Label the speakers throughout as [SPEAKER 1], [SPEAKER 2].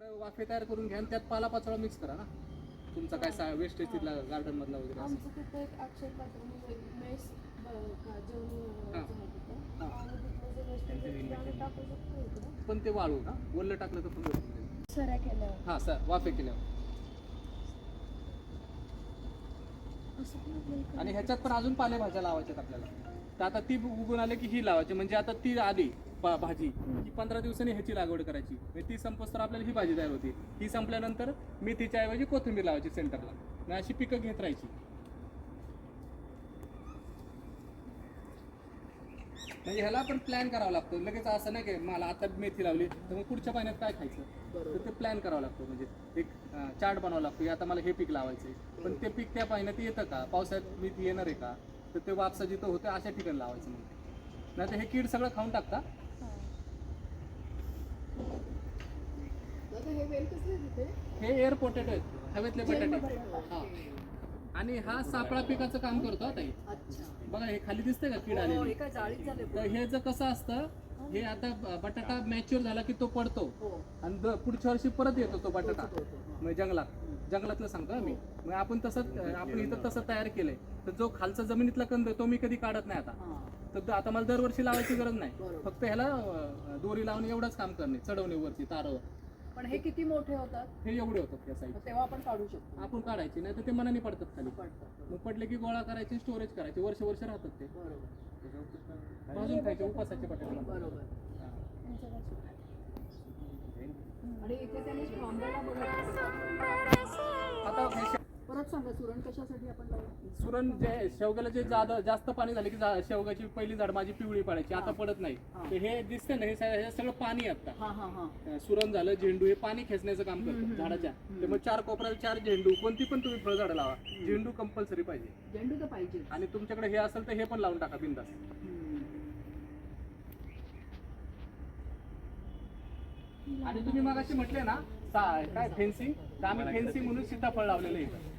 [SPEAKER 1] वाफे तयार करून घ्या आणि त्यात पाला पाचोळा मिक्स करा ना. तुमचा काय वेस्टेज तिथला गार्डन मधला वगैरे असं
[SPEAKER 2] आमचं तिथं एक अक्षय पात्र म्हणजे मेस.
[SPEAKER 1] पण ते वाळू ना. वल्ल टाकलं तर पण.
[SPEAKER 2] सऱ्या
[SPEAKER 1] हा सर. वाफे केल्यावर. आणि ह्याच्यात पण अजून पालेभाज्या लावायच्यात आपल्याला. तर आता ती उगून आले की ही लावायची. म्हणजे आता ती आली भाजी की पंधरा दिवसांनी ह्याची लागवड करायची. म्हणजे ती संपस तर आपल्याला ही भाजी तयार होती. ही संपल्यानंतर मेथीच्या ऐवजी कोथिंबीर लावायची सेंटरला. अशी पिकं घेत राहायची. म्हणजे ह्याला पण प्लॅन करावा लागतो. लगेच असं नाही की मला आता मेथी लावली तर मग पुढच्या महिन्यात काय खायचं? तर ते प्लॅन करावं लागतं. म्हणजे एक चार्ट बनावं लागतो. की आता मला हे पीक लावायचं पण ते पीक त्या महिन्यात येतं का? पावसाळ्यात मी येणार आहे का? तर ते वापसा जिथं होतं अशा ठिकाणी लावायचं मग नाही तर हे कीड सगळं खाऊन टाकता.
[SPEAKER 2] हा. हे
[SPEAKER 1] हे एअर पोटॅटो आहेत. हवेतले बटाटे. हा. आणि हा सापळा पिकाचं काम करतो हा ताई.
[SPEAKER 2] अच्छा.
[SPEAKER 1] बघा हे खाली दिसतंय का कीड आलेली?
[SPEAKER 2] काय जाळीत झाले
[SPEAKER 1] तर हे जर कसं असतं हे आता बटाटा मॅच्युअर झाला की तो पडतो.
[SPEAKER 2] हो.
[SPEAKER 1] आणि पुढच्या वर्षी परत येतो तो बटाटा. म्हणजे जंगलात. जंगलातलं सांगतो मी. मग आपण तसं आपण इथं तसं तयार केलंय. तर जो खालचा जमिनीतला कंद आहे, तो मी कधी काढत नाही आता. तर आता मला दरवर्षी लावायची गरज नाही. फक्त ह्याला दोरी लावून एवढंच काम करणे चढवणे वरती तारावर
[SPEAKER 2] पण हे किती मोठे होतात?
[SPEAKER 1] हे एवढे होतात या साईड
[SPEAKER 2] तेव्हा आपण काढू शकतो.
[SPEAKER 1] आपण काढायची नाही तर ते मनाने पडतात खाली. मग पडले की गोळा करायचे स्टोरेज करायचे. वर्ष वर्ष राहतात ते.
[SPEAKER 2] बरोबर.
[SPEAKER 1] भाजून खायचे उपासाचे बटाटे
[SPEAKER 2] बरोबर. आणि इथे त्यांनी
[SPEAKER 1] आता
[SPEAKER 2] परत सांगा सुरण कशासाठी आपण लावतो
[SPEAKER 1] सुरण जे शेवग्याला जे जादा जास्त पाणी झाले की जा- शेवगाची पहिली झाड माझी पिवळी पडायची आता पडत नाही. तर हे दिसते ना हे हे सगळं पाणी आहे आता.
[SPEAKER 2] हा हा हा.
[SPEAKER 1] अं, सुरण झालं झेंडू हे पाणी खेचण्याचं काम करतं झाडाच्या. तर मग चार कोपऱ्याला चार झेंडू कोणती पण तुम्ही फळझाडं लावा. झेंडू कंपल्सरी पाहिजे.
[SPEAKER 2] झेंडू तर पाहिजे.
[SPEAKER 1] आणि तुमच्याकडे हे असेल तर हे पण लावून टाका बिंदास. आणि तुम्ही मग अशी म्हटले ना सा- काय फेन्सिंग तर आम्ही फेन्सिंग म्हणून सीताफळ लावलेलं आहे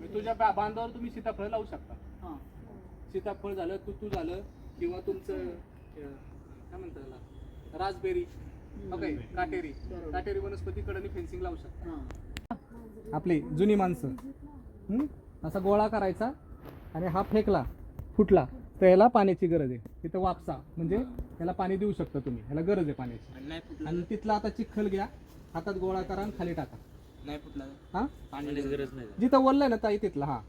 [SPEAKER 1] मी तुझ्या बांधावर तुम्ही सीताफळ लावू शकता.
[SPEAKER 2] हा.
[SPEAKER 1] सीताफळ झालं तुतू झालं किंवा तुमचं काय म्हणतात रासबेरी. ओके काटेरी. काटेरी वनस्पती कडनी फेन्सिंग लावू शकता.
[SPEAKER 2] हा.
[SPEAKER 1] आपली जुनी माणसं? असा गोळा करायचा आणि हा फेकला फुटला तर याला पाण्याची गरज आहे. तिथं वापसा. म्हणजे याला पाणी देऊ शकता तुम्ही. याला गरज आहे पाण्याची. आणि तिथला आता चिखल घ्या. हातात गोळा करा आणि खाली टाका.
[SPEAKER 3] नाही फुटला
[SPEAKER 1] हा?
[SPEAKER 3] पाण्याची गरज नाही
[SPEAKER 1] जिथं वल्लय ना ताई तिथला हा.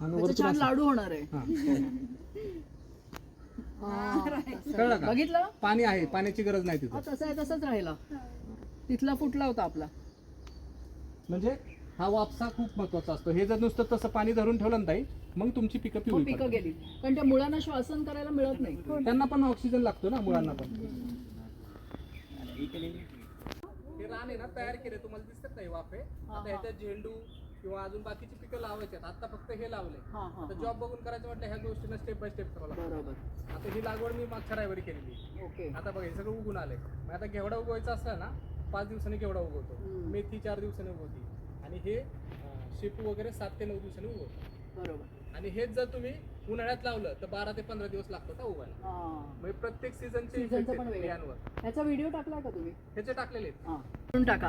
[SPEAKER 1] आणि
[SPEAKER 2] त्याचे
[SPEAKER 1] वरतून
[SPEAKER 2] छान
[SPEAKER 1] असं-
[SPEAKER 2] लाडू होणार आहे.
[SPEAKER 1] हा.
[SPEAKER 2] हा.
[SPEAKER 1] कळलं का
[SPEAKER 2] बघितलं?
[SPEAKER 1] पाणी आहे पाण्याची गरज नाही
[SPEAKER 2] हा
[SPEAKER 1] तिथं
[SPEAKER 2] तसा आहे तसाच राहिला. तिथला फुटला होता आपला.
[SPEAKER 1] म्हणजे हा वापसा खूप महत्त्वाचा असतो. हे जर नुसतं तसं पाणी धरून ठेवलं ना ताई मग तुमची पिकं
[SPEAKER 2] मग
[SPEAKER 1] पिवळी
[SPEAKER 2] पिकं
[SPEAKER 1] पडतात.
[SPEAKER 2] गेली. कारण त्या मुळांना श्वासन करायला मिळत नाही.
[SPEAKER 1] त्यांना पण ऑक्सिजन लागतो ना मुलांना पण. हे रान आहे ना तयार केले तुम्हाला दिसतात नाही वाफे.
[SPEAKER 2] हा,
[SPEAKER 1] आता
[SPEAKER 2] हा.
[SPEAKER 1] ह्याच्यात झेंडू किंवा अजून बाकीची पिकं लावायची आहेत. आता फक्त हे लावले
[SPEAKER 2] हा हा
[SPEAKER 1] आता जॉब बघून करायचं म्हटलं ह्या गोष्टीनं स्टेप बाय स्टेप करावं लागतं.
[SPEAKER 2] बरोबर.
[SPEAKER 1] आता ही लागवड मी मागच्या रविवारी केलेली
[SPEAKER 2] ओके.
[SPEAKER 1] आता बघा हे सगळं उगून आलंय. मग आता घेवडा उगवायचा असला ना पाच दिवसांनी घेवडा उगवतो.
[SPEAKER 2] हम्म.
[SPEAKER 1] मेथी चार दिवसांनी उगवती. आणि हे अं, शेपू वगैरे सात ते नऊ दिवसांनी उगवतो.
[SPEAKER 2] बरोबर.
[SPEAKER 1] आणि हेच जर तुम्ही उन्हाळ्यात लावलं तर बारा ते पंधरा दिवस लागतात हा उगायला म्हणजे प्रत्येक सीझनचे
[SPEAKER 2] Seasonचं पण वेगळं.
[SPEAKER 1] बियांवर
[SPEAKER 2] ह्याचा व्हिडिओ टाकला का तुम्ही?
[SPEAKER 1] ह्याचे टाकलेले आहेत.
[SPEAKER 2] करून टाका.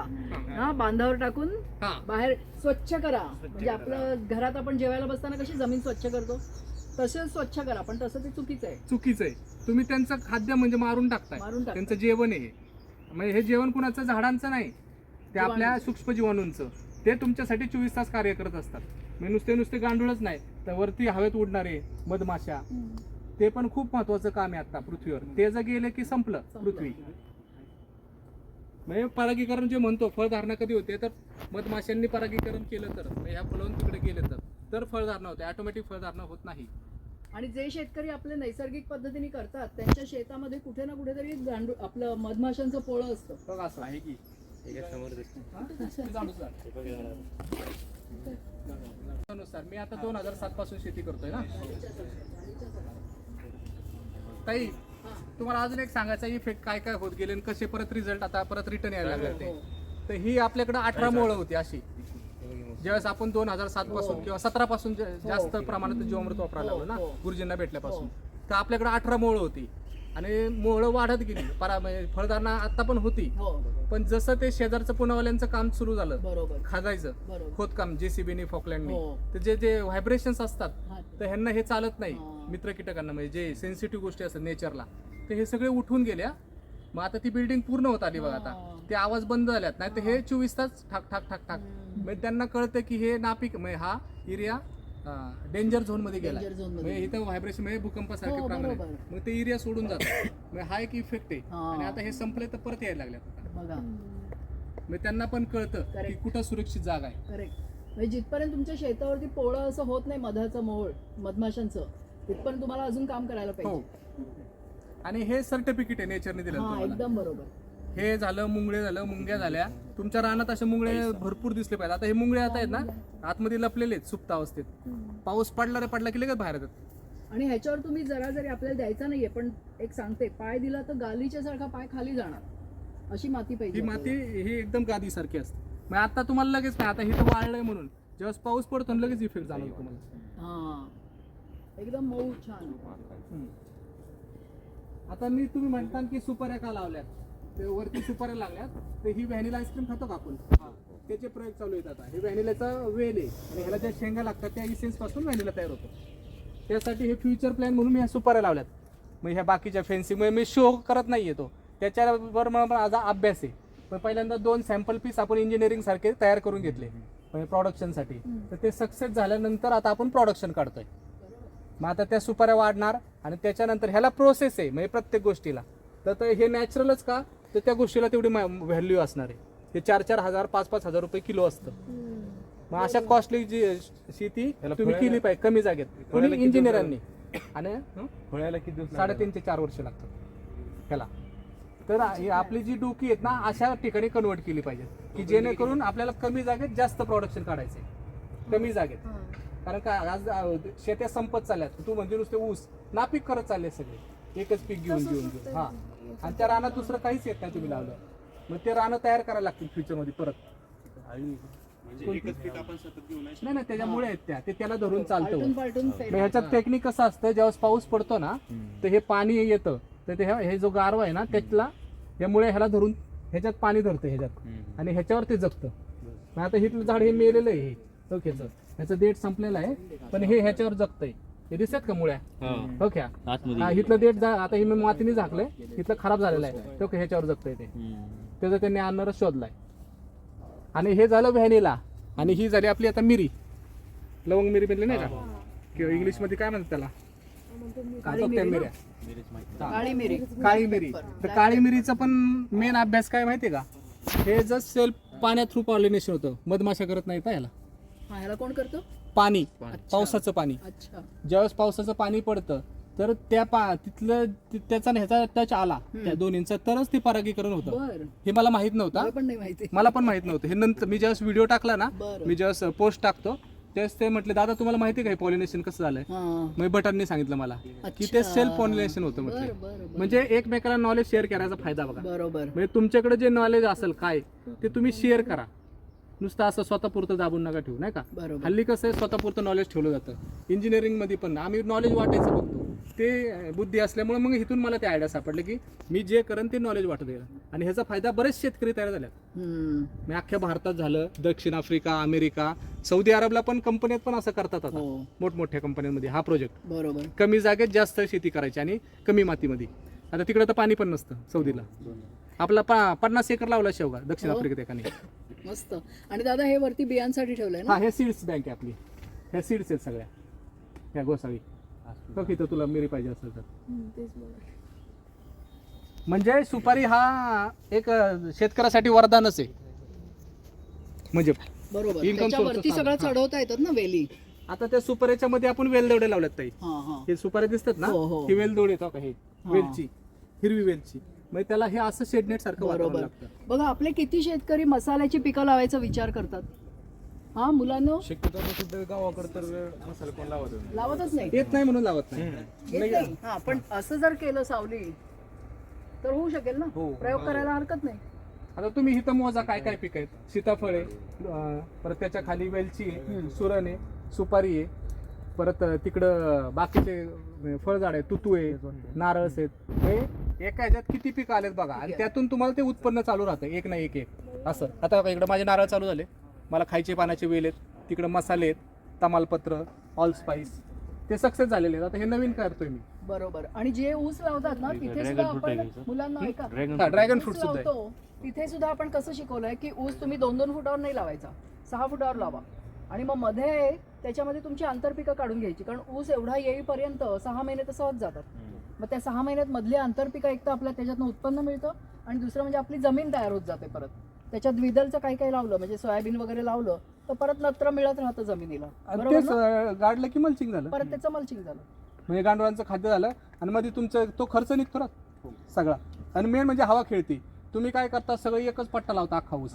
[SPEAKER 2] हा. बांधावर टाकून
[SPEAKER 1] हा.
[SPEAKER 2] बाहेर स्वच्छ करा. म्हणजे आपलं घरात आपण जेवायला बसताना कशी जमीन स्वच्छ करतो? तसं स्वच्छ करा पण तसं ते चुकीचं आहे.
[SPEAKER 1] चुकीचं आहे. तुम्ही त्यांचं खाद्य म्हणजे मारून टाकताय.
[SPEAKER 2] मारून.
[SPEAKER 1] त्यांचं जेवण आहे हे. म्हणजे हे जेवण कुणाचं झाडांचं नाही. ते आपल्या सूक्ष्म जीवाणूंचं ते तुमच्यासाठी चोवीस तास कार्य करत असतात. म्हणजे नुसते नुसते गांडूळच नाही तर वरती हवेत उडणारे मधमाशा ते पण खूप महत्वाचं काम आहे आता पृथ्वीवर. ते जर गेले की संपलं. पृथ्वी. म्हणजे परागीकरण जे म्हणतो फळधारणा कधी होते तर मधमाशांनी परागीकरण केलं तर म्हणजे ह्या फुलवून तिकडे गेले तर तर फळधारणा होते ऑटोमॅटिक फळधारणा होत नाही.
[SPEAKER 2] आणि जे शेतकरी आपले नैसर्गिक पद्धतीने करतात त्यांच्या शेतामध्ये कुठे ना कुठेतरी गांडू आपलं मधमाशांचं पोळं असतं.
[SPEAKER 1] बघ असं
[SPEAKER 3] आहे की समोर
[SPEAKER 1] हा? नुसार मी आता दोन हजार सात पासून शेती करतोय ना. ताई तुम्हाला अजून एक सांगायचं इफेक्ट काय काय होत गेले आणि कसे परत रिझल्ट आता परत रिटर्न यायला लागले ते. तर ही आपल्याकडे अठरा मोळ होती अशी. ज्यावेळेस आपण दोन हजार सात पासून किंवा सतरा पासून जास्त प्रमाणात जीवामृत वापरायला लागलो ना
[SPEAKER 2] हो.
[SPEAKER 1] गुरुजींना भेटल्यापासून. तर आपल्याकडे अठरा मोळ होती. आणि मोहळं वाढत गेली परा म्हणजे फळधारणा आता पण होती
[SPEAKER 2] हो
[SPEAKER 1] पण जसं ते शेजारचं पुण्यावाल्यांचं काम सुरू झालं
[SPEAKER 2] बरोबर
[SPEAKER 1] खाजायचं खोदकाम जेसीबीने फॉकलँडने
[SPEAKER 2] हो.
[SPEAKER 1] तर जे जे व्हायब्रेशन्स असतात. तर ह्यांना हे चालत नाही. मित्र कीटकांना म्हणजे जे सेन्सिटिव्ह गोष्टी असतात नेचरला तर हे सगळे उठून गेल्या मग आता ती बिल्डिंग पूर्ण होत आली बघा आता. ते आवाज बंद झाल्यात नाही तर हे चोवीस तास ठाक ठाक ठाक ठाक. म्हणजे त्यांना कळतं की हे नापिक म्हणजे हा एरिया डेंजर झोनमध्ये गेला
[SPEAKER 2] Danger zone मध्ये.
[SPEAKER 1] म्हणजे इथं व्हायब्रेशन म्हणजे भूकंपासारखे
[SPEAKER 2] हो,
[SPEAKER 1] प्रमाण आहे.
[SPEAKER 2] बरोबर.
[SPEAKER 1] मग ते एरिया सोडून जातात म्हणजे हा एक इफेक्ट आहे.
[SPEAKER 2] हा.
[SPEAKER 1] आणि आता हे संपले तर परत यायला लागल्यात आता.
[SPEAKER 2] बघा.
[SPEAKER 1] म्हणजे त्यांना पण कळतं की
[SPEAKER 2] Correct.
[SPEAKER 1] कुठं सुरक्षित जागा आहे.
[SPEAKER 2] करेक्ट म्हणजे जिथपर्यंत तुमच्या शेतावरती पोळं असं होत नाही मधाचं मोळ मधमाशांचं तिथपर्यंत तुम्हाला अजून काम करायला
[SPEAKER 1] हो.
[SPEAKER 2] पाहिजे.
[SPEAKER 1] आणि हे सर्टिफिकेट आहे नेचरने दिलं
[SPEAKER 2] हा
[SPEAKER 1] तुम्हाला.
[SPEAKER 2] एकदम बरोबर.
[SPEAKER 1] हे झालं मुंगळे झालं मुंग्या झाल्या. तुमच्या रानात असे मुंगळे भरपूर दिसले पाहिजे. आता हे मुंगळे आता आहेत ना आतमध्ये लपलेले आहेत सुप्त अवस्थेत. पाऊस पडला रे पडला की लगेच बाहेर येतात.
[SPEAKER 2] आणि ह्याच्यावर तुम्ही जरा जरी आपल्याला द्यायचा नाहीये पण एक सांगते पाय दिला तर गालीच्या सारखा पाय खाली जाणार. अशी माती पाहिजे
[SPEAKER 1] ही माती. ही एकदम गादी सारखी असते. मग आता तुम्हाला लगेच काय आता हे तर वाळलंय म्हणून. जेव्हा पाऊस पडतो ना लगेच इफेक्ट जाणवतो तुम्हाला.
[SPEAKER 2] हा. एकदम मऊ छान.
[SPEAKER 1] हम्म. आता मी तुम्ही म्हणता की सुपाऱ्या का लावल्यात? ते वरती सुपाऱ्या लागल्यात तर ही व्हॅनिला आईस्क्रीम खातो का आपण? त्याचे प्रयोग चालू आहेत आता. हे व्हॅनिलाचा वेल आहे. आणि ह्याला ज्या शेंगा लागतात त्या इसेन्सपासून व्हॅनिला तयार होतो. त्यासाठी हे फ्युचर प्लॅन म्हणून मी ह्या सुपाऱ्या लावल्यात. मग ह्या बाकीच्या फेन्सिंग मी शो करत नाहीये तो. त्याच्यावर मला माझा अभ्यास आहे. पण पहिल्यांदा दोन सॅम्पल पीस आपण इंजिनिअरिंग सारखे तयार करून घेतले. म्हणजे प्रोडक्शनसाठी तर ते सक्सेस झाल्यानंतर आता आपण प्रोडक्शन काढतोय. मग आता त्या सुपाऱ्या वाढणार आणि त्याच्यानंतर ह्याला प्रोसेस आहे. म्हणजे प्रत्येक गोष्टीला. तर ते हे नॅचरलच का? तर त्या गोष्टीला तेवढी व्हॅल्यू असणार आहे. ते चार चार हजार पाच पाच हजार रुपये किलो असतं. मग अशा कॉस्टली जी शेती तुम्ही केली पाहिजे कमी जागेत. कोणी इंजिनियरांनी आणि?
[SPEAKER 3] फळायला किती दिवस
[SPEAKER 1] साडेतीन ते चार वर्ष लागतात. ह्याला. तर ही आपली जी डोकी आहेत ना अशा ठिकाणी कन्वर्ट केली पाहिजे की जेणेकरून आपल्याला कमी जागेत जास्त प्रोडक्शन काढायचंय. कमी जागेत. कारण का आज शेत्या संपत चालल्यात. तू म्हणजे नुसते ऊस. नापीक करत चालले सगळे. एकच पीक घेऊन घेऊन घेऊन. हा. आणि त्या रानात दुसरं काहीच येत नाही तुम्ही लावलं. मग ते रानं तयार करायला लागतील फ्युचरमध्ये परत. कोणती? नाही नाही त्याच्यामुळे आहेत त्या. ते त्याला धरून चालतं मग ह्याच्यात टेक्निक कसं असतं ज्यावेळेस पाऊस पडतो ना तर हे पाणी येतं. तर ते हे जो गारवा आहे ना त्यातला यामुळे ह्याला धरून ह्याच्यात पाणी धरतं ह्याच्यात. आणि ह्याच्यावर ते जगतं मग आता हिथलं झाड हे मेलेलं आहे. हे. चौक्याचं ह्याचं देठ संपलेलं आहे. पण हे ह्याच्यावर जगतंय. हे दिसत का मुळ्या? हो. क्या? हा इथलं देठ जा आता हे मी मातीने झाकलंय. इथलं खराब झालेलं आहे. तो ह्याच्यावर जगतंय ते. त्याचं त्यांनी आणणार शोधलाय. आणि हे झालं व्हॅनिला. आणि ही झाली आपली आता मिरी. लवंग मिरी बनली नाही का? किंवा इंग्लिशमध्ये काय म्हणतात त्याला? मिऱ्या.
[SPEAKER 2] काळी मिरी.
[SPEAKER 1] काळी मिरी. तर काळी मिरीचा पण मेन अभ्यास काय माहितीये का? हे जर सेल्फ पाण्या थ्रू पॉलिनेशन होतं. मधमाशा करत नाही का याला
[SPEAKER 2] हा ह्याला कोण करतो?
[SPEAKER 1] पाणी पावसाचं पाणी.
[SPEAKER 2] अच्छा.
[SPEAKER 1] ज्यावेळेस पावसाचं पाणी पडतं तर त्या पा तिथलं ति- त्याचा आणि ह्याचा टच आला त्या दोन्हींचा तरच ते परागीकरण होतं.
[SPEAKER 2] बर.
[SPEAKER 1] हे मला माहीत नव्हतं.
[SPEAKER 2] मला पण नाही माहिती.
[SPEAKER 1] मला पण माहीत नव्हतं. हे नंतर मी ज्यावेळेस व्हिडिओ टाकला ना
[SPEAKER 2] बरं.
[SPEAKER 1] मी ज्यावेळेस पोस्ट टाकतो त्यावेळेस ते म्हटले दादा तुम्हाला माहिती आहे का पॉलिनेशन कसं झालंय?
[SPEAKER 2] हा.
[SPEAKER 1] मग बटनने सांगितलं मला की
[SPEAKER 2] अच्छा.
[SPEAKER 1] ते सेल्फ पॉलिनेशन होतं
[SPEAKER 2] बर
[SPEAKER 1] म्हटलं.
[SPEAKER 2] बर बर.
[SPEAKER 1] म्हणजे एकमेकाला नॉलेज शेअर करायचा फायदा बघा.
[SPEAKER 2] बरोबर.
[SPEAKER 1] म्हणजे तुमच्याकडे जे नॉलेज असेल काय ते तुम्ही शेअर करा. नुसतं असं स्वतःपुरतं दाबून नका ठेवू नाही का?
[SPEAKER 2] बरोबर.
[SPEAKER 1] हल्ली कसं आहे स्वतःपुरतं नॉलेज ठेवलं जातं. इंजिनिअरिंगमध्ये पण आम्ही नॉलेज वाटायचं बघतो. ते बुद्धी असल्यामुळे मग इथून मला ते आयडिया सापडले की मी जे करेन ते नॉलेज वाटत गेलं आणि ह्याचा फायदा बरेच शेतकरी तयार झाल्यात. मी अख्ख्या भारतात झालं दक्षिण आफ्रिका अमेरिका सौदी अरबला पण कंपन्यात पण असं करतात आता.
[SPEAKER 2] हो.
[SPEAKER 1] मोठमोठ्या कंपन्यांमध्ये हा प्रोजेक्ट
[SPEAKER 2] बरोबर.
[SPEAKER 1] कमी जागेत जास्त शेती करायची आणि कमी मातीमध्ये. आता तिकडे तर पाणी पण नसतं सौदीला. आपला पा पन्नास एकर लावला शेवगा दक्षिण
[SPEAKER 2] हो.
[SPEAKER 1] आफ्रिकेत एकाने.
[SPEAKER 2] मस्त. आणि दादा हे वरती बियांसाठी ठेवलंय ना?
[SPEAKER 1] हा हे सीड्स बँक आहे आपली. ह्या सीड्स आहेत सगळ्या. ह्या गोसाळी बघ इथं तुला मिरी पाहिजे असेल तर.
[SPEAKER 2] हम्म, तेच बघा.
[SPEAKER 1] म्हणजे सुपारी हा एक अं, शेतकऱ्यासाठी वरदानच आहे. म्हणजे
[SPEAKER 2] बरोबर.
[SPEAKER 1] Income
[SPEAKER 2] त्याच्यावरती
[SPEAKER 1] source
[SPEAKER 2] सगळं
[SPEAKER 1] हा.
[SPEAKER 2] चढवता येतात ना वेली?
[SPEAKER 1] आता त्या सुपारीच्या मध्ये आपण वेलदोडे लावल्यात ताई.
[SPEAKER 2] हा हा.
[SPEAKER 1] हे सुपारी दिसतात ना?
[SPEAKER 2] हो, हो.
[SPEAKER 1] ही वेलदोडे येतो का हे?
[SPEAKER 2] हा.
[SPEAKER 1] वेलची. हिरवी वेलची. मग त्याला हे असं शेडनेट सारखं वातावरण
[SPEAKER 2] बरोबर.
[SPEAKER 1] लागतं.
[SPEAKER 2] बघा आपले किती शेतकरी मसाल्याची पिकं लावायचा विचार करतात? हा मुलांनो?
[SPEAKER 3] शक्यतो सुद्धा गावाकडे तर मसाला कोण लावत नाही.
[SPEAKER 2] लावतच नाही.
[SPEAKER 1] येत नाही म्हणून लावत नाही.
[SPEAKER 2] येत नाही. हा पण असं जर केलं सावली तर होऊ शकेल ना?
[SPEAKER 3] हो.
[SPEAKER 2] प्रयोग करायला हरकत नाही.
[SPEAKER 1] आता तुम्ही इथं मोजा काय काय पीक आहेत? सीताफळ आहे अं, परत त्याच्याखाली वेलची आहे सुरण आहे सुपारी आहे परत अं, तिकडं बाकीचे अं, फळझाड आहे तुतू आहे नारळस आहेत. हे एका ह्याच्यात किती पीक आलेत बघा. आणि त्यातून तुम्हाला ते उत्पन्न चालू राहतं. एक ना एक एक. असं. आता बघा इकडे माझे नारळ चालू झाले. मला खायचे पानाचे वेल आहेत. तिकडे मसाले आहेत. तमालपत्र ऑल स्पाइस ते सक्सेस झालेले आहेत. आता हे नवीन करतोय मी.
[SPEAKER 2] बरोबर. आणि जे ऊस लावतात ना तिथे सुद्धा आपण मुलांना ऐका.
[SPEAKER 1] हा ड्रॅगन फ्रूट
[SPEAKER 2] ऊस
[SPEAKER 1] सुद्धा आहे.
[SPEAKER 2] लावतो तिथे सुद्धा आपण कसं शिकवलंय की ऊस तुम्ही दोन दोन फुटावर नाही लावायचा. सहा फुटावर लावा. आणि मग मध्ये त्याच्यामध्ये तुमची आंतरपिकं काढून घ्यायची. कारण ऊस एवढा येईपर्यंत सहा महिने तर सहज जातात. मग त्या सहा महिन्यात मधली आंतरपिकं एक तर आपल्याला त्याच्यातनं उत्पन्न मिळतं आणि दुसरं म्हणजे आपली जमीन तयार होत जाते परत. त्याच्यात द्विदलचं काही काही लावलं म्हणजे सोयाबीन वगैरे लावलं तर परत नत्र मिळत राहतं जमिनीला.
[SPEAKER 1] आणि
[SPEAKER 2] बरोबर
[SPEAKER 1] तेच
[SPEAKER 2] ना?
[SPEAKER 1] अं, गाडलं की मल्चिंग झालं?
[SPEAKER 2] परत त्याचं मल्चिंग झालं.
[SPEAKER 1] म्हणजे गांडुळांचं खाद्य झालं आणि मध्ये तुमचं तो खर्च निघतो ना सगळा. आणि मेन म्हणजे हवा खेळती. तुम्ही काय करता सगळं एकच पट्टा लावता अख्खा ऊस.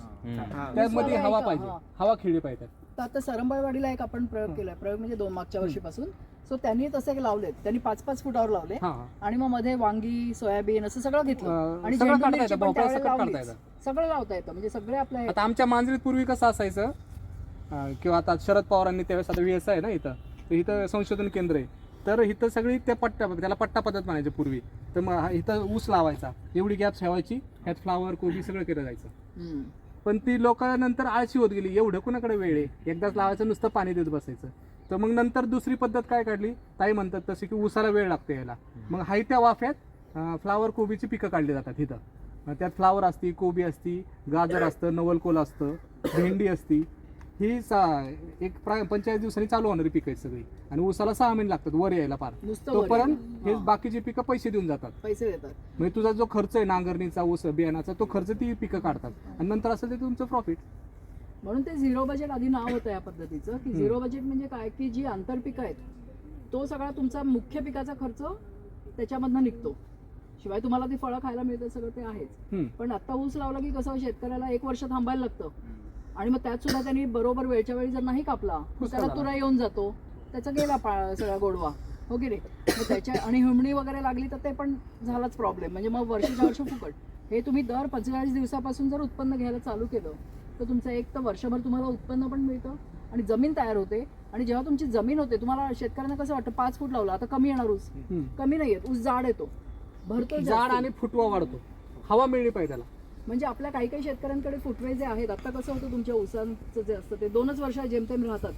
[SPEAKER 1] त्यामध्ये हवा? पाहिजे.
[SPEAKER 2] हा.
[SPEAKER 1] हवा खेळली पाहिजे.
[SPEAKER 2] तर आता सरंबाईवाडीला एक आपण प्रयोग केलाय. प्रयोग म्हणजे दोन मागच्या वर्षीपासून. सो त्यांनी तसे लावलेत. त्यांनी पाच पाच फुटावर लावले. आणि मग मध्ये वांगी सोयाबीन असं सगळं घेतलं. आणि
[SPEAKER 1] सगळं
[SPEAKER 2] लावता येतं. म्हणजे सगळे आपल्या
[SPEAKER 1] आता आमच्या मांजरीत पूर्वी कसं असायचं? किंवा आता शरद पवारांनी त्यावेळेस आता व्हीएस आहे ना इथं. तर इथं संशोधन केंद्र आहे. तर इथं सगळी त्या पट्ट्या त्याला पट्टा पद्धत म्हणायचे पूर्वी. तर मग इथं ऊस लावायचा. एवढी गॅप ठेवायची. ह्यात फ्लावर कोबी सगळं केलं जायचं. पण ती लोक नंतर आळशी होत गेली. एवढं कुणाकडे वेळ आहे? एकदाच लावायचं नुसतं पाणी देत बसायचं. तर मग नंतर दुसरी पद्धत काय काढली? ताई म्हणतात तशी की उसाला वेळ लागतो यायला. मग हाय त्या वाफ्यात फ्लावर कोबीची पिकं काढली जातात इथं. अं, त्यात फ्लावर असती कोबी असती गाजर असतं नवलकोल असतं भेंडी असती. ही सा एक पंचेचाळीस दिवसांनी चालू होणारी पिकं आहेत सगळी. आणि उसाला सहा महिने लागतात वर यायला फार तोपर्यंत. हे
[SPEAKER 2] हा.
[SPEAKER 1] बाकीची पिकं पैसे देऊन जातात.
[SPEAKER 2] पैसे देतात.
[SPEAKER 1] म्हणजे तुझा जो खर्च आहे नांगरणीचा ऊस बियाणाचा तो खर्च ती पिकं काढतात. आणि नंतर असेल ते तुमचं प्रॉफिट
[SPEAKER 2] म्हणून ते झिरो बजेट आधी नाव होतं या पद्धतीचं. की. झिरो बजेट म्हणजे काय? की जी आंतरपिकं आहेत तो सगळा तुमचा मुख्य पिकाचा खर्च त्याच्यामधनं निघतो. शिवाय तुम्हाला ती फळं खायला मिळतं सगळं ते आहेच. पण आता ऊस लावला की कसं शेतकऱ्याला एक वर्ष थांबायला लागतं. आणि मग त्यात सुद्धा त्यांनी बरोबर वेळच्या वेळी जर नाही कापला त्याला. तुरा येऊन जातो. त्याचा गेला सगळा गोडवा. हो की नाही? मग त्याच्या आणि हुमणी वगैरे लागली तर ते पण झालाच प्रॉब्लेम म्हणजे मग वर्षाच्या वर्ष फुकट. हे तुम्ही दर पंचेचाळीस दिवसापासून जर उत्पन्न घ्यायला चालू केलं तर तुमचं एक तर वर्षभर तुम्हाला उत्पन्न पण मिळतं आणि जमीन तयार होते. आणि जेव्हा तुमची जमीन होते तुम्हाला शेतकऱ्यांना कसं वाटतं? पाच फूट लावला आता कमी येणार ऊस. कमी नाही येत ऊस जाड येतो. भरतो
[SPEAKER 1] झाड
[SPEAKER 2] जास्त.
[SPEAKER 1] आणि फुटवा वाढतो. हवा मिळली पाहिजे त्याला.
[SPEAKER 2] म्हणजे आपल्या काही काही शेतकऱ्यांकडे फुटवे जे आहेत आता कसं होतं तुमच्या ऊसांचं जे असतं ते दोनच वर्ष जेमतेम राहतात.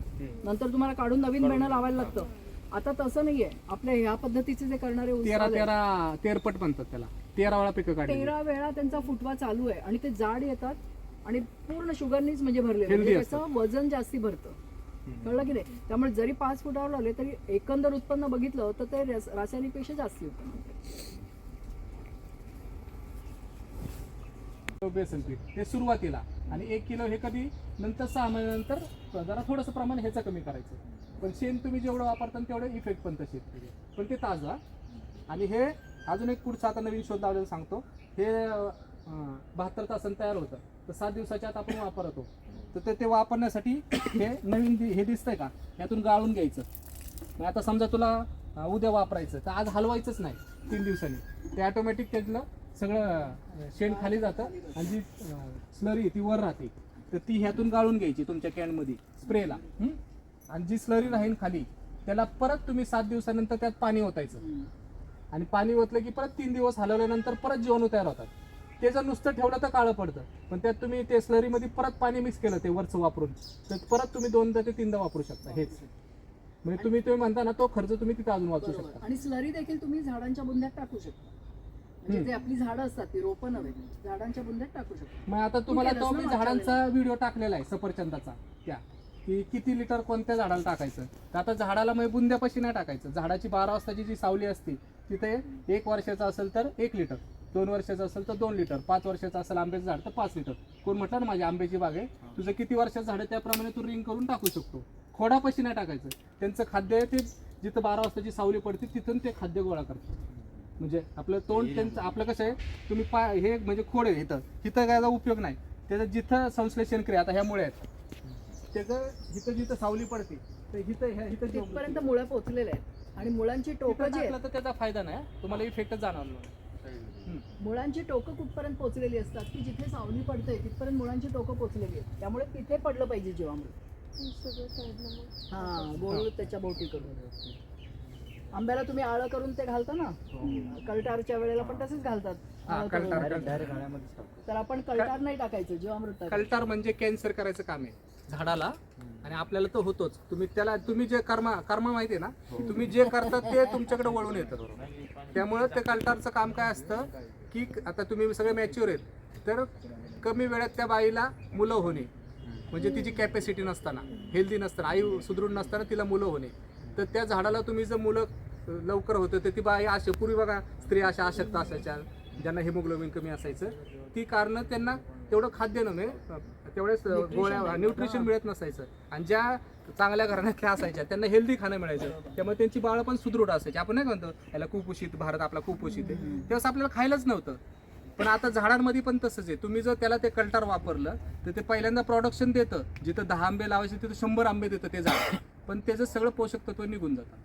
[SPEAKER 2] नंतर तुम्हाला काढून नवीन बेणं लावायला लागतं. आता तसं नाहीये. आपल्या ह्या पद्धतीचे जे करणारे ऊस
[SPEAKER 1] तेरा
[SPEAKER 2] झाले,
[SPEAKER 1] तेरा तेरपट म्हणतात त्याला. तेरा वेळा पिकं
[SPEAKER 2] तेरा वेळा त्यांचा फुटवा चालू आहे आणि ते जाड येतात. आणि पूर्ण शुगरनीच म्हणजे भरले म्हणजे. त्याचं वजन जास्ती भरतं. कळलं की नाही? त्यामुळे जरी पाच फुटावर लावले तरी एकंदर उत्पन्न बघितलं तर ते रासायनिकपेक्षा जास्ती उत्पन्न
[SPEAKER 1] बेसन पीठ. हे सुरुवातीला. आणि एक किलो हे कधी? नंतर सहा महिन्यानंतर जरा थोडंसं प्रमाण ह्याचं कमी करायचं. पण शेण तुम्ही जेवढं वापरता तेवढं इफेक्ट पण तसे पण ते ताजं. आणि हे अजून एक पुढचा आता नवीन शोध लावलेला सांगतो. हे बहात्तर तासांत तयार होतं. तर सात दिवसाच्या आत आपण वापरतो. तर ते- ते वापरण्यासाठी हे नवीन हे दिसतंय का? यातून गाळून घ्यायचं. मग आता समजा तुला उद्या वापरायचं तर आज हलवायचंच नाही तीन दिवसांनी. ते ऑटोमॅटिक त्यातलं सगळं शेण खाली जातं आणि जी स्लरी ती वर राहते. तर ती ह्यातून गाळून घ्यायची तुमच्या कॅनमध्ये स्प्रेला. आणि जी स्लरी राहील खाली त्याला परत तुम्ही सात दिवसानंतर त्यात पाणी ओतायचं. आणि पाणी ओतलं की परत तीन दिवस हलवल्यानंतर परत जीवाणू तयार होतात. ते जर नुसतं ठेवलं तर काळं पडतं. पण त्यात तुम्ही ते स्लरीमध्ये परत पाणी मिक्स केलं ते वरचं वापरून तर परत तुम्ही दोनदा ते तीनदा वापरू शकता. हेच. म्हणजे तुम्ही तुम्ही म्हणता ना तो खर्च तुम्ही तिथे अजून वाचू. शकता.
[SPEAKER 2] आणि स्लरी देखील तुम्ही झाडांच्या बुंद्यात टाकू शकता. म्हणजे. जे आपली झाडं असतात ती रोपं नव्हे झाडांच्या बुंद्यात टाकू शकता.
[SPEAKER 1] मग आता तुम्हाला तो मी झाडांचा व्हिडिओ टाकलेला आहे सफरचंदाचा. त्या. की किती लिटर कोणत्या झाडाला टाकायचं? तर आता झाडाला मग बुंद्यापाशी नाही टाकायचं. झाडाची बारा वाजताची जी सावली असते तिथे एक वर्षाचं असेल तर एक लिटर. दोन वर्षाचं असेल तर दोन लिटर पाच वर्षाचं असेल आंब्याचं झाड तर पाच लिटर. कोण म्हटलं ना माझी आंब्याची बाग आहे? तुझं किती वर्षाचं झाड आहे त्याप्रमाणे तू रिंग करून टाकू शकतो. खोडापाशी नाही टाकायचं. त्यांचं खाद्य आहे ते जिथं बारा वाजताची सावली पडते तिथून ते खाद्य गोळा करतात. म्हणजे आपलं तोंड त्यांचं आपलं कसं आहे तुम्ही पा हे म्हणजे खोड आहे इथं. इथं काय उपयोग नाही. त्याचं जिथं संश्लेषण क्रिया आता ह्या मुळे आहेत. त्याचं जिथं जिथं सावली पडते तर ह्या
[SPEAKER 2] तिथपर्यंत मुळं पोचलेले आहेत. आणि मुळांची
[SPEAKER 1] तिथं
[SPEAKER 2] टोकं जी आहेत
[SPEAKER 1] तर त्याचा फायदा नाही. तुम्हाला इफेक्टच जाणवलं नाही.
[SPEAKER 2] मुळांची टोकं कुठपर्यंत पोचलेली असतात की जिथे सावली पडते तिथपर्यंत मुळांची टोकं पोचलेली आहेत? त्यामुळे तिथे पडलं पाहिजे जीवामृत. हा गोळ त्याच्या भोवती करून आंब्याला तुम्ही आळं करून ते घालता ना? कलटारच्या वेळेला पण तसंच घालतात.
[SPEAKER 1] हा,
[SPEAKER 2] आळं करून. तर आपण कलटार नाही टाकायचं जीवामृत टाकायचं.
[SPEAKER 1] कल्टार म्हणजे कॅन्सर करायचं काम आहे. झाडाला आणि आपल्याला तर होतोच. तुम्ही त्याला तुम्ही जे कर्मा कर्मा माहिती आहे ना तुम्ही जे करता ते तुमच्याकडे वळून येतं. त्यामुळे ते कल्टारचं काम काय असतं की आता तुम्ही सगळे मॅच्युअर आहेत तर कमी वेळात त्या बाईला मुलं होणे. म्हणजे तिची कॅपॅसिटी नसताना हेल्दी नसताना आई सुदृढ नसताना तिला मुलं होणे. तर त्या झाडाला तुम्ही जर मुलं लवकर होतं तर ती बाई असे पूर्वी बघा स्त्री अशा अशक्त असायच्या ज्यांना हिमोग्लोबिन कमी असायचं. ती कारणं त्यांना तेवढं खाद्य नव्हे तेवढेच अ, गोळ्या न्यूट्रिशन मिळत नसायचं. आणि ज्या चांगल्या घराण्यातल्या असायच्या त्यांना हेल्दी खाणं मिळायचं. त्यामुळे त्यांची बाळं पण सुदृढ असायची. आपण नाही म्हणतो याला कुपोषित भारत आपला कुपोषित आहे. त्यावेळेस आपल्याला खायलाच नव्हतं. पण आता झाडांमध्ये पण तसंच आहे. तुम्ही जर त्याला ते कल्टार वापरलं तर ते पहिल्यांदा प्रोडक्शन देतं. जिथं दहा आंबे लावायचे तिथं शंभर आंबे देतं ते झाड. पण त्याचं सगळं पोषक तत्व निघून जातं.